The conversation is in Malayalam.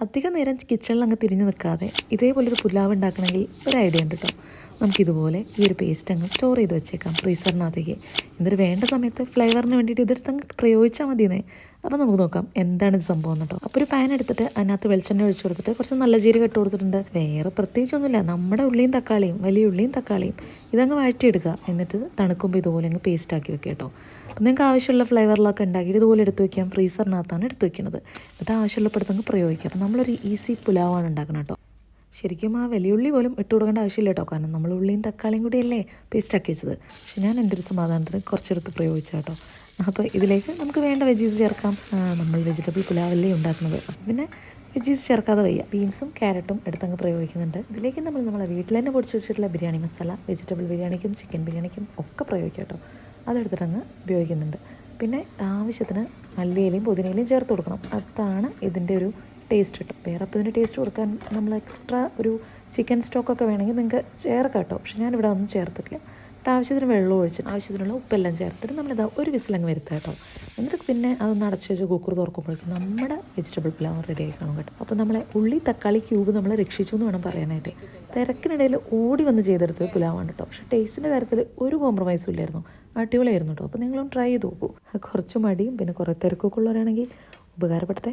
അധികം നേരം കിച്ചണിൽ അങ്ങ് തിരിഞ്ഞു നിൽക്കാതെ ഇതേപോലെ ഒരു പുലാവ് ഉണ്ടാക്കണമെങ്കിൽ ഒരു ഐഡിയ ഉണ്ട് കേട്ടോ നമുക്കിതുപോലെ ഈ ഒരു പേസ്റ്റ് അങ്ങ് സ്റ്റോർ ചെയ്ത് വെച്ചേക്കാം. ഫ്രീസറിനകത്തേക്ക്. എന്നിട്ട് വേണ്ട സമയത്ത് ഫ്ലേവറിന് വേണ്ടിയിട്ട് ഇതെടുത്ത് അങ്ങ് പ്രയോഗിച്ചാൽ മതിയെന്നേ. അപ്പോൾ നമുക്ക് നോക്കാം എന്താണ് ഇത് സംഭവം കേട്ടോ അപ്പോൾ ഒരു പാൻ എടുത്തിട്ട് അതിനകത്ത് വെളിച്ചെണ്ണ ഒഴിച്ചു കൊടുത്തിട്ട് കുറച്ച് നല്ല ജീരകം ഇട്ട് കൊടുത്തിട്ടുണ്ട്. വേറെ പ്രത്യേകിച്ചൊന്നുമില്ല. നമ്മുടെ ഉള്ളിയും തക്കാളിയും വലിയ ഉള്ളിയും തക്കാളിയും ഇതങ്ങ് വഴറ്റിയെടുക്കുക. എന്നിട്ട് തണുക്കുമ്പോൾ ഇതുപോലെ അങ്ങ് പേസ്റ്റ് ആക്കി വെക്കുക കേട്ടോ അപ്പം നിങ്ങൾക്ക് ആവശ്യമുള്ള ഫ്ലേവറിലൊക്കെ ഉണ്ടാക്കിയിട്ട് ഇതുപോലെ എടുത്ത് വയ്ക്കാം ഫ്രീസറിനകത്താണ് എടുത്ത് വെക്കുന്നത് എന്നിട്ട് ആവശ്യമുള്ളപ്പെടുത്തങ്ങ് പ്രയോഗിക്കാം. അപ്പം നമ്മളൊരു ഈസി പുലാവാണ് ഉണ്ടാക്കണം കേട്ടോ ശരിക്കും ആ വലിയുള്ളി പോലും ഇട്ട് കൊടുക്കേണ്ട ആവശ്യമില്ല കേട്ടോ. കാരണം നമ്മൾ ഉള്ളിയും തക്കാളിയും കൂടിയല്ലേ പേസ്റ്റ് പേസ്റ്റാക്കി വെച്ചത്. പക്ഷെ ഞാൻ എന്റെ ഒരു സമാധാനത്തിന് കുറച്ചെടുത്ത് പ്രയോഗിച്ചു കേട്ടോ. അപ്പോൾ ഇതിലേക്ക് നമുക്ക് വേണ്ട വെജീസ് ചേർക്കാം. നമ്മൾ വെജിറ്റബിൾ പുലാവല്ലേ ഉണ്ടാക്കുന്നത്. പിന്നെ വെജീസ് ചേർക്കാതെ വയ്യ. ബീൻസും ക്യാരറ്റും എടുത്തങ്ങ് പ്രയോഗിക്കുന്നുണ്ട്. ഇതിലേക്ക് നമ്മൾ നമ്മളെ വീട്ടിൽ തന്നെ പൊടിച്ച് വെച്ചിട്ടുള്ള ബിരിയാണി മസാല വെജിറ്റബിൾ ബിരിയാണിക്കും ചിക്കൻ ബിരിയാണിക്കും ഒക്കെ പ്രയോഗിക്കാം കേട്ടോ. അതെടുത്തിട്ടങ്ങ് ഉപയോഗിക്കുന്നുണ്ട്. പിന്നെ ആവശ്യത്തിന് മല്ലിയിലയും പുതിനയിലയും ചേർത്ത് കൊടുക്കണം. അതാണ് ഇതിന്റെ ഒരു ടേസ്റ്റ് കിട്ടും. വേറെ അപ്പോൾ ഇതിന് ടേസ്റ്റ് കൊടുക്കാൻ നമ്മൾ എക്സ്ട്രാ ഒരു ചിക്കൻ സ്റ്റോക്കൊക്കെ വേണമെങ്കിൽ നിങ്ങൾക്ക് ചേർക്കാം കേട്ടോ. പക്ഷെ ഞാനിവിടെ ഒന്നും ചേർത്തിട്ടില്ല. എന്നിട്ട് ആവശ്യത്തിന് വെള്ളം ഒഴിച്ചിട്ട് ആവശ്യത്തിനുള്ള ഉപ്പെല്ലാം ചേർത്തിട്ട് നമ്മളിതാ ഒരു വിസിലങ്ങ് വരുത്തുക കേട്ടോ. എന്നിട്ട് പിന്നെ അതൊന്ന് അടച്ചു വെച്ച് കുക്കർ തുറക്കുമ്പോഴേക്കും നമ്മുടെ വെജിറ്റബിൾ പുലാവ് റെഡി ആയി കാണും കേട്ടോ. അപ്പോൾ നമ്മളെ ഉള്ളി തക്കാളി ക്യൂബ് നമ്മൾ രക്ഷിച്ചു എന്ന് വേണം പറയാനായിട്ട്. തിരക്കിനിടയിൽ ഓടി വന്ന് ചെയ്തെടുത്തത് പുലാവാണ് കേട്ടോ. പക്ഷേ ടേസ്റ്റിന്റെ കാര്യത്തിൽ ഒരു കോംപ്രമൈസും ഇല്ലായിരുന്നു. അടിപൊളിയായിരുന്നു കേട്ടോ. അപ്പോൾ നിങ്ങളും ട്രൈ ചെയ്ത് നോക്കൂ. കുറച്ച് മടിയും പിന്നെ കുറേ തിരക്കൊക്കെ ഉള്ളവരാണെങ്കിൽ ഉപകാരപ്പെട്ടെ